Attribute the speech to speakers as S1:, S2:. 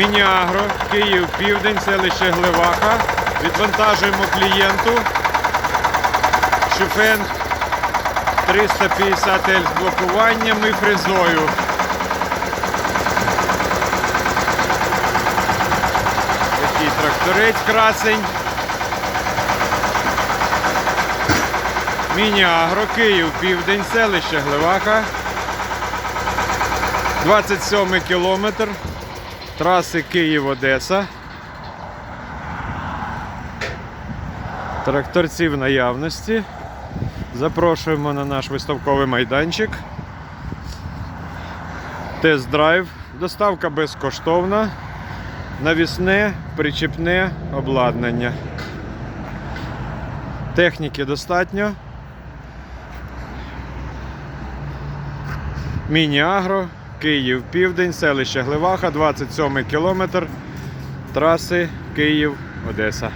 S1: Мініагро, Київ, Південь, селище Глеваха. Відвантажуємо клієнту. Шифен 350 L з блокуванням і фрезою. Такий тракторець красень. Міні-агро, Київ, Південь, селище Глеваха. 27 кілометр траси Київ-Одеса. Тракторці в наявності. Запрошуємо на наш виставковий майданчик. Тест-драйв. Доставка безкоштовна. Навісне, причіпне обладнання. Техніки достатньо. Міні-агро, Київ, Південь, селище Гливаха, 27 кілометр траси Київ, Одеса.